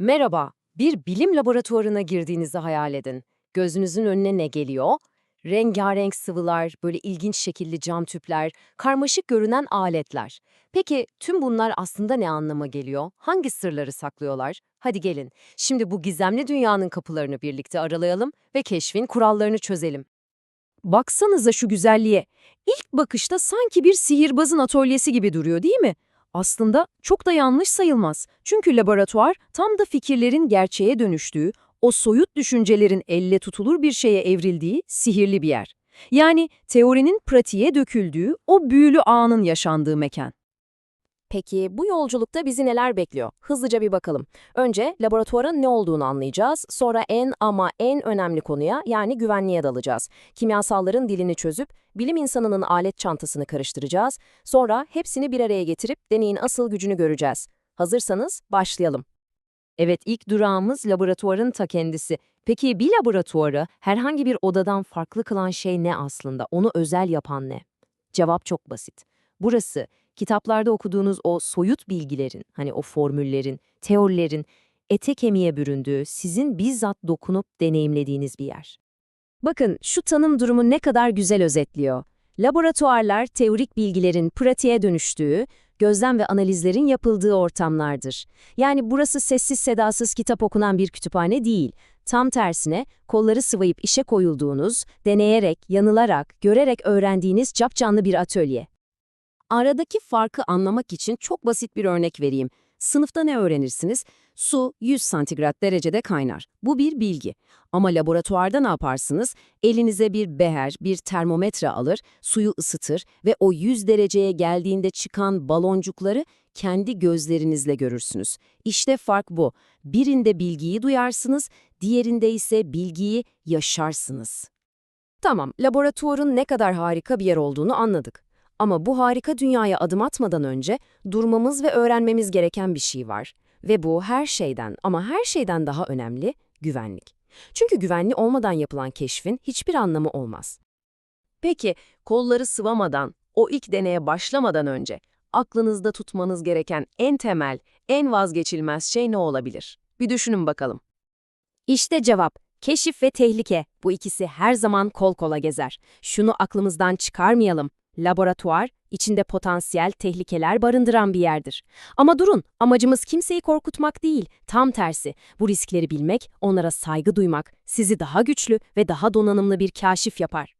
Merhaba, bir bilim laboratuvarına girdiğinizi hayal edin. Gözünüzün önüne ne geliyor? Rengarenk sıvılar, böyle ilginç şekilli cam tüpler, karmaşık görünen aletler. Peki tüm bunlar aslında ne anlama geliyor? Hangi sırları saklıyorlar? Hadi gelin, şimdi bu gizemli dünyanın kapılarını birlikte aralayalım ve keşfin kurallarını çözelim. Baksanıza şu güzelliğe. İlk bakışta sanki bir sihirbazın atölyesi gibi duruyor değil mi? Aslında çok da yanlış sayılmaz. Çünkü laboratuvar tam da fikirlerin gerçeğe dönüştüğü, o soyut düşüncelerin elle tutulur bir şeye evrildiği sihirli bir yer. Yani teorinin pratiğe döküldüğü, o büyülü anın yaşandığı mekan. Peki bu yolculukta bizi neler bekliyor? Hızlıca bir bakalım. Önce laboratuvarın ne olduğunu anlayacağız. Sonra en ama en önemli konuya yani güvenliğe dalacağız. Kimyasalların dilini çözüp bilim insanının alet çantasını karıştıracağız. Sonra hepsini bir araya getirip deneyin asıl gücünü göreceğiz. Hazırsanız başlayalım. Evet, ilk durağımız laboratuvarın ta kendisi. Peki bir laboratuvarı herhangi bir odadan farklı kılan şey ne aslında? Onu özel yapan ne? Cevap çok basit. Burası, kitaplarda okuduğunuz o soyut bilgilerin, hani o formüllerin, teorilerin, ete kemiğe büründüğü, sizin bizzat dokunup deneyimlediğiniz bir yer. Bakın, şu tanım durumu ne kadar güzel özetliyor. Laboratuvarlar, teorik bilgilerin pratiğe dönüştüğü, gözlem ve analizlerin yapıldığı ortamlardır. Yani burası sessiz sedasız kitap okunan bir kütüphane değil. Tam tersine kolları sıvayıp işe koyulduğunuz, deneyerek, yanılarak, görerek öğrendiğiniz capcanlı bir atölye. Aradaki farkı anlamak için çok basit bir örnek vereyim. Sınıfta ne öğrenirsiniz? Su 100 santigrat derecede kaynar. Bu bir bilgi. Ama laboratuvarda ne yaparsınız? Elinize bir beher, bir termometre alır, suyu ısıtır ve o 100 dereceye geldiğinde çıkan baloncukları kendi gözlerinizle görürsünüz. İşte fark bu. Birinde bilgiyi duyarsınız, diğerinde ise bilgiyi yaşarsınız. Tamam, laboratuvarın ne kadar harika bir yer olduğunu anladık. Ama bu harika dünyaya adım atmadan önce durmamız ve öğrenmemiz gereken bir şey var. Ve bu her şeyden ama her şeyden daha önemli güvenlik. Çünkü güvenli olmadan yapılan keşfin hiçbir anlamı olmaz. Peki kolları sıvamadan, o ilk deneye başlamadan önce aklınızda tutmanız gereken en temel, en vazgeçilmez şey ne olabilir? Bir düşünün bakalım. İşte cevap. Keşif ve tehlike. Bu ikisi her zaman kol kola gezer. Şunu aklımızdan çıkarmayalım. Laboratuvar, içinde potansiyel tehlikeler barındıran bir yerdir. Ama durun, amacımız kimseyi korkutmak değil, tam tersi. Bu riskleri bilmek, onlara saygı duymak, sizi daha güçlü ve daha donanımlı bir kaşif yapar.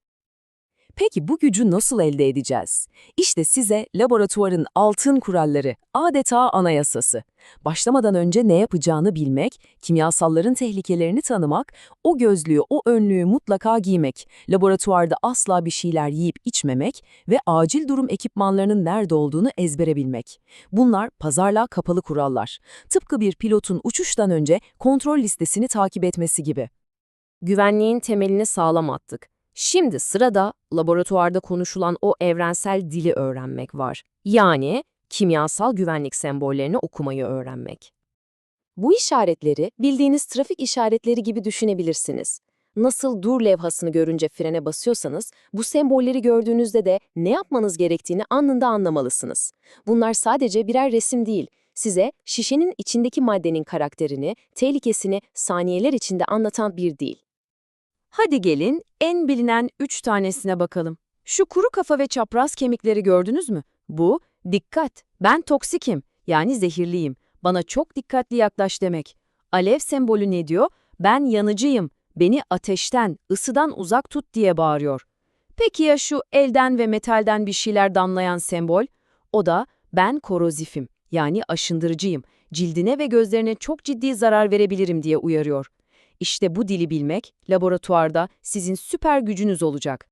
Peki bu gücü nasıl elde edeceğiz? İşte size laboratuvarın altın kuralları, adeta anayasası. Başlamadan önce ne yapacağını bilmek, kimyasalların tehlikelerini tanımak, o gözlüğü, o önlüğü mutlaka giymek, laboratuvarda asla bir şeyler yiyip içmemek ve acil durum ekipmanlarının nerede olduğunu ezbere bilmek. Bunlar pazarlığa kapalı kurallar. Tıpkı bir pilotun uçuştan önce kontrol listesini takip etmesi gibi. Güvenliğin temelini sağlam attık. Şimdi sırada laboratuvarda konuşulan o evrensel dili öğrenmek var. Yani kimyasal güvenlik sembollerini okumayı öğrenmek. Bu işaretleri bildiğiniz trafik işaretleri gibi düşünebilirsiniz. Nasıl dur levhasını görünce frene basıyorsanız, bu sembolleri gördüğünüzde de ne yapmanız gerektiğini anında anlamalısınız. Bunlar sadece birer resim değil, size şişenin içindeki maddenin karakterini, tehlikesini saniyeler içinde anlatan bir dil. Hadi gelin en bilinen üç tanesine bakalım. Şu kuru kafa ve çapraz kemikleri gördünüz mü? Bu, dikkat, ben toksikim, yani zehirliyim. Bana çok dikkatli yaklaş demek. Alev sembolü ne diyor? Ben yanıcıyım, beni ateşten, ısıdan uzak tut diye bağırıyor. Peki ya şu elden ve metalden bir şeyler damlayan sembol? O da ben korozifim, yani aşındırıcıyım. Cildine ve gözlerine çok ciddi zarar verebilirim diye uyarıyor. İşte bu dili bilmek laboratuvarda sizin süper gücünüz olacak.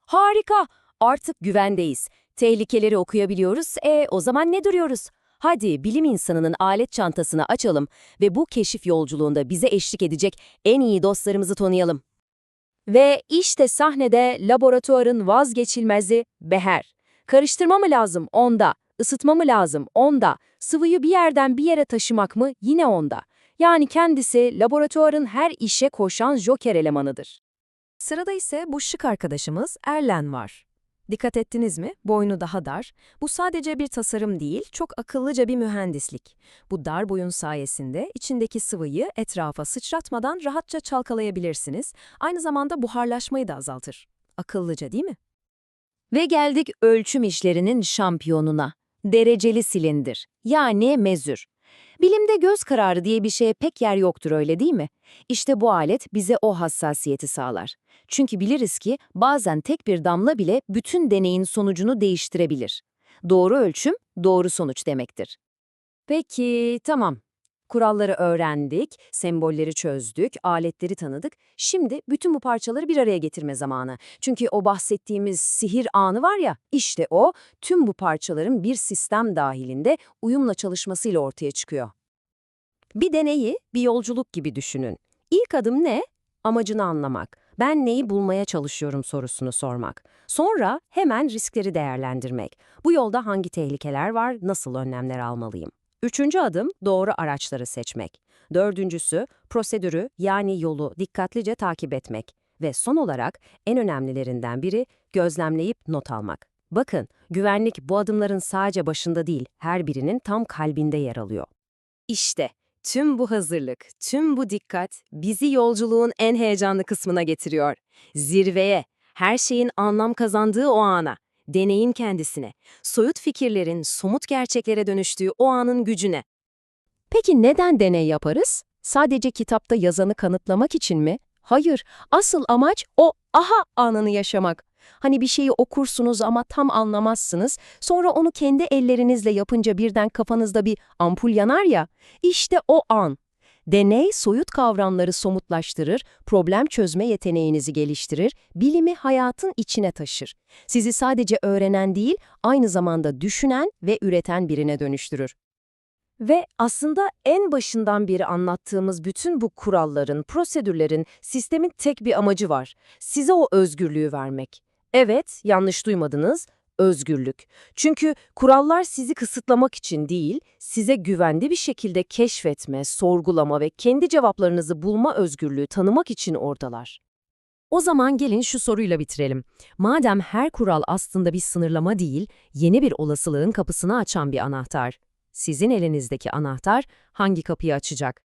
Harika! Artık güvendeyiz. Tehlikeleri okuyabiliyoruz. E o zaman ne duruyoruz? Hadi bilim insanının alet çantasını açalım ve bu keşif yolculuğunda bize eşlik edecek en iyi dostlarımızı tanıyalım. Ve işte sahnede laboratuvarın vazgeçilmezi Beher. Karıştırma mı lazım? Onda. Isıtma mı lazım? Onda. Sıvıyı bir yerden bir yere taşımak mı? Yine onda. Yani kendisi laboratuvarın her işe koşan joker elemanıdır. Sırada ise bu şık arkadaşımız Erlen var. Dikkat ettiniz mi? Boynu daha dar. Bu sadece bir tasarım değil, çok akıllıca bir mühendislik. Bu dar boyun sayesinde içindeki sıvıyı etrafa sıçratmadan rahatça çalkalayabilirsiniz. Aynı zamanda buharlaşmayı da azaltır. Akıllıca değil mi? Ve geldik ölçüm işlerinin şampiyonuna. Dereceli silindir, yani mezür. Bilimde göz kararı diye bir şeye pek yer yoktur öyle değil mi? İşte bu alet bize o hassasiyeti sağlar. Çünkü biliriz ki bazen tek bir damla bile bütün deneyin sonucunu değiştirebilir. Doğru ölçüm, doğru sonuç demektir. Peki, tamam. Kuralları öğrendik, sembolleri çözdük, aletleri tanıdık. Şimdi bütün bu parçaları bir araya getirme zamanı. Çünkü o bahsettiğimiz sihir anı var ya, işte o tüm bu parçaların bir sistem dahilinde uyumla çalışmasıyla ortaya çıkıyor. Bir deneyi bir yolculuk gibi düşünün. İlk adım ne? Amacını anlamak. Ben neyi bulmaya çalışıyorum sorusunu sormak. Sonra hemen riskleri değerlendirmek. Bu yolda hangi tehlikeler var, nasıl önlemler almalıyım? Üçüncü adım doğru araçları seçmek. Dördüncüsü prosedürü yani yolu dikkatlice takip etmek. Ve son olarak en önemlilerinden biri gözlemleyip not almak. Bakın, güvenlik bu adımların sadece başında değil, her birinin tam kalbinde yer alıyor. İşte tüm bu hazırlık, tüm bu dikkat bizi yolculuğun en heyecanlı kısmına getiriyor. Zirveye, her şeyin anlam kazandığı o ana, deneyin kendisine, soyut fikirlerin somut gerçeklere dönüştüğü o anın gücüne. Peki neden deney yaparız? Sadece kitapta yazanı kanıtlamak için mi? Hayır, asıl amaç o aha anını yaşamak. Hani bir şeyi okursunuz ama tam anlamazsınız, sonra onu kendi ellerinizle yapınca birden kafanızda bir ampul yanar ya, işte o an. Deney soyut kavramları somutlaştırır, problem çözme yeteneğinizi geliştirir, bilimi hayatın içine taşır. Sizi sadece öğrenen değil, aynı zamanda düşünen ve üreten birine dönüştürür. Ve aslında en başından beri anlattığımız bütün bu kuralların, prosedürlerin, sistemin tek bir amacı var. Size o özgürlüğü vermek. Evet, yanlış duymadınız, özgürlük. Çünkü kurallar sizi kısıtlamak için değil, size güvenli bir şekilde keşfetme, sorgulama ve kendi cevaplarınızı bulma özgürlüğü tanımak için oradalar. O zaman gelin şu soruyla bitirelim. Madem her kural aslında bir sınırlama değil, yeni bir olasılığın kapısını açan bir anahtar. Sizin elinizdeki anahtar hangi kapıyı açacak?